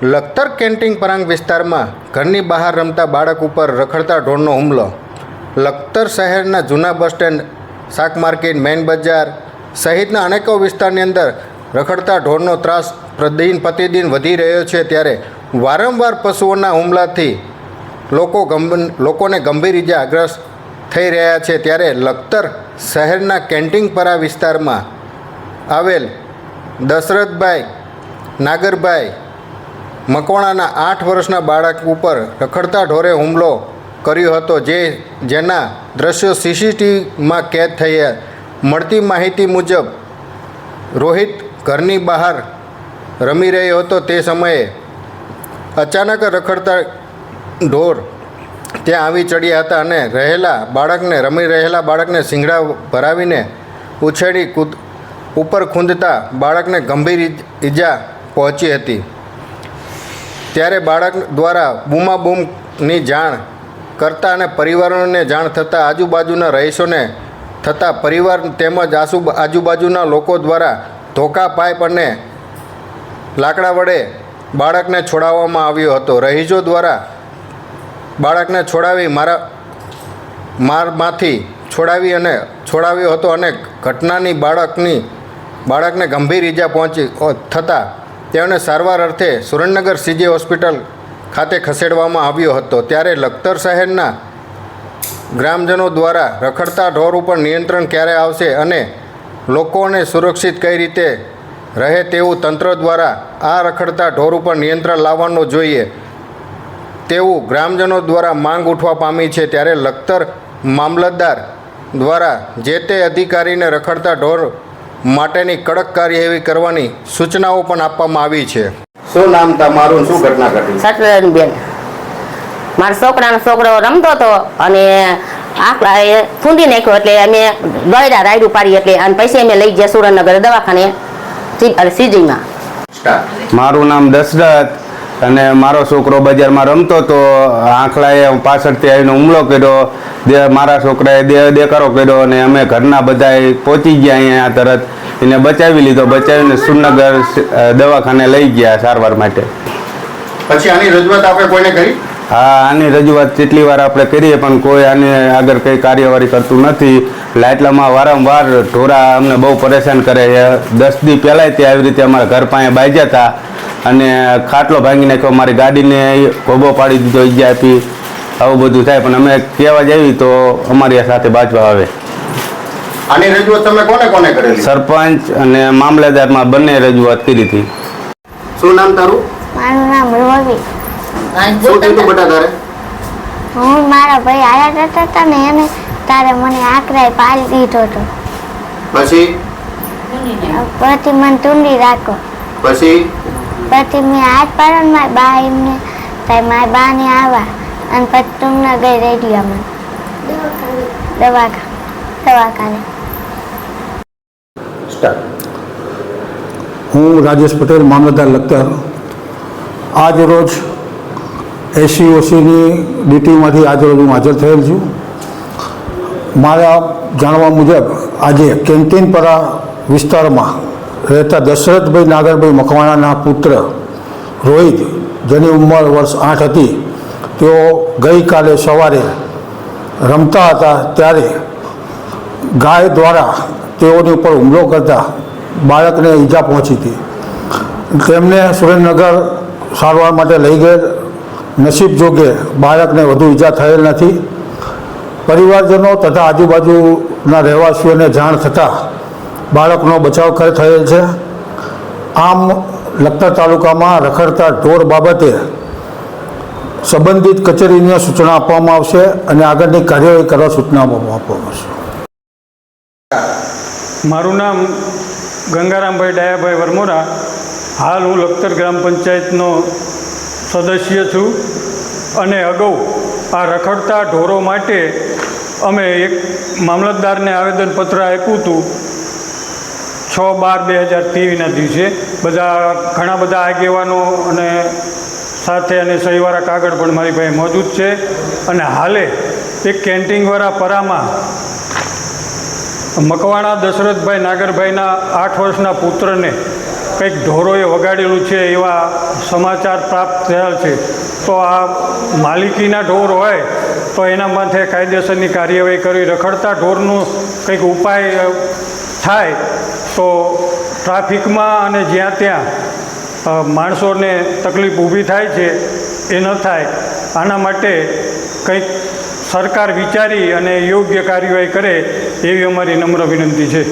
Lakhtar canteen પરાંગ વિસ્તારમાં ઘરની બહાર રમતા બાળક ઉપર રખડતા ઢોરનો હુમલો. લખતર શહેરના જૂના બસ સ્ટેન્ડ, શાક માર્કેટ, મેઇન બજાર સહિતના અનેકો વિસ્તારની અંદર રખડતા ઢોરનો ત્રાસ પ્રતિદિન પ્રતિદિન વધી રહ્યો છે ત્યારે વારંવાર પશુઓના હુમલાથી લોકો લોકોને ગંભીર ઇજાગ્રસ્ત થઈ રહ્યા છે ત્યારે લખતર શહેરના કેન્ટીનપરા વિસ્તારમાં આવેલ દશરથભાઈ, નાગરભાઈ મકવાણાના આઠ વર્ષના બાળક ઉપર રખડતા ઢોરે હુમલો કર્યો હતો, જે જેના દ્રશ્યો સીસીટીવીમાં કેદ થયા. મળતી માહિતી મુજબ, રોહિત ઘરની બહાર રમી રહ્યો હતો. તે સમયે અચાનક રખડતા ઢોર ત્યાં આવી ચડ્યા હતા અને રહેલા બાળકને, રમી રહેલા બાળકને શિંગડા ભરાવીને ઉછેડી કૂદ, ઉપર ખૂંદતા બાળકને ગંભીર ઈજા પહોંચી હતી. ત્યારે બાળક દ્વારા બૂમાબૂમની જાણ કરતા અને પરિવારોને જાણ થતાં આજુબાજુના રહીશોને થતાં પરિવાર તેમજ આસુ આજુબાજુના લોકો દ્વારા ધોકા, પાઇપ અને લાકડા વડે બાળકને છોડાવવામાં આવ્યો હતો. રહીશો દ્વારા બાળકને છોડાવી મારા, મારમાંથી છોડાવી અને છોડાવ્યો હતો અને ઘટનાની બાળકની, બાળકને ગંભીર ઈજા પહોંચી થતાં તેઓને સારવાર અર્થે સુરેન્દ્રનગર સીજી હોસ્પિટલ ખાતે ખસેડવામાં આવ્યો હતો. ત્યારે લખતર શહેરના ગ્રામજનો દ્વારા રખડતા ઢોર ઉપર નિયંત્રણ ક્યારે આવશે અને લોકોને સુરક્ષિત કઈ રીતે રહે તેવું તંત્ર દ્વારા આ રખડતા ઢોર ઉપર નિયંત્રણ લાવવાનું જોઈએ તેવું ગ્રામજનો દ્વારા માંગ ઉઠવા પામી છે. ત્યારે લખતર મામલતદાર દ્વારા જે તે અધિકારીને રખડતા ઢોર માટેની કડક કાર્યવાહી કરવાની સૂચનાઓ પણ આપવામાં આવી છે. શું નામ તમારું? શું ઘટના ઘટી? સટરનબેન મારા છોકરાનો છોકરો રમતો હતો અને આખલા એ ફૂંદી નાખ્યો એટલે અમે દોડ્યા રાયડું પાડી એટલે અને પૈસા અમે લઈ ગયા સુરેન્દ્રનગર દવાખાને સીજીમાં. મારું નામ દશરથ. અને મારો છોકરો બજારમાં રમતો હતો આંખલાએ પાછળથી આવીને હુમલો કર્યો. દે મારા છોકરાએ દે દેકારો કર્યો અને અમે ઘરના બધાએ પહોંચી ગયા અહીંયા તરત. એને બચાવી લીધો. બચાવીને સુરનગર દવાખાને લઈ ગયા સારવાર માટે. પછી આની રજૂઆત આપણે કોઈને કરી? હા આની રજૂઆત કેટલી વાર આપણે કરીએ પણ કોઈ આની આગળ કંઈ કાર્યવાહી કરતું નથી. લાઇટલામાં વારંવાર ઢોરા અમને બહુ પરેશાન કરે છે. દસ દી પહેલાંય તે આવી રીતે અમારા ઘર પાસે બાજ્યા હતા. અને ખાટલો ભાંગી નાખ્યો મારી ગાડીને ગોબો પાડી દીધો ઈજા આપી આવું બધું થાય. પણ અમે કહેવા જઈએ તો અમારી સાથે બાજવા આવે. આની રજૂઆત તમે કોને કોને કરેલી? સરપંચ અને મામલેદારમાં બંને રજૂઆત કરી હતી. શું નામ તારું? મારું નામ રવિ શું થયું બેટા તારે? હું મારા ભાઈ આયા કરતા હતા ને એને તારે મને આકરાય પાડી દીધો હતો. પછી? પછી મને ટૂંડી રાખો. પછી? પછી મેં હાથ પાડ્યો મારી બા એમને તાઈ મારી બા ને આવ્યા અને પછી તમને ગઈ રેડિયોમાં. દવાખા દવાખાને. હું રાજેશ પટેલ, મામલતદાર લખતર. આજ રોજ એસીઓસીની ડીટીમાંથી આજરોજ હું હાજર થયેલ છું. મારા જાણવા મુજબ આજે કેન્ટીનપરા વિસ્તારમાં રહેતા દશરથભાઈ નાગરભાઈ મકવાણાના પુત્ર રોહિત, જેની ઉંમર વર્ષ આઠ હતી, તેઓ ગઈકાલે સવારે રમતા હતા ત્યારે ગાય દ્વારા તેઓની ઉપર હુમલો કરતા બાળકને ઈજા પહોંચી હતી. તેમને સુરેન્દ્રનગર સારવાર માટે લઈ ગયેલ નસીબ જોગે બાળકને વધુ ઈજા થયેલ નથી. પરિવારજનો તથા આજુબાજુના રહેવાસીઓને જાણ થતાં બાળકનો બચાવ થયેલ છે. આમ લખતર તાલુકામાં રખડતા ઢોર બાબતે સંબંધિત કચેરીને સૂચના આપવામાં આવશે અને આગળની કાર્યવાહી કરવા સૂચના આપવામાં આવશે. મારું નામ ગંગારામભાઈ ડાયાભાઈ વરમોરા. હાલ હું લખતર ગ્રામ પંચાયતનો સદસ્ય છું અને અગાઉ આ રખડતા ઢોરો માટે અમે એક મામલતદારને આવેદનપત્ર આપ્યું હતું. છ બાર બે હજાર ત્રેવીસના દિવસે બધા ઘણા બધા આગેવાનો અને સાથે અને સહીવાળા કાગળ પણ મારી પાસે મોજૂદ છે. અને હાલે એક કેન્ટીનવાળા પરામાં મકવાણા દશરથભાઈ નાગરભાઈના આઠ વર્ષના પુત્રને કંઈક ઢોરોએ વગાડેલું છે એવા સમાચાર પ્રાપ્ત થયા છે. તો આ માલિકીના ઢોર હોય તો એના માથે કાયદેસરની કાર્યવાહી કરી રખડતા ઢોરનું કંઈક ઉપાય થાય તો ટ્રાફિકમાં અને જ્યાં ત્યાં માણસોને તકલીફ ઊભી થાય છે, એ ન થાય. આના માટે કંઈક સરકાર વિચારી અને યોગ્ય કાર્યવાહી કરે, એવી અમારી નમ્ર વિનંતી છે.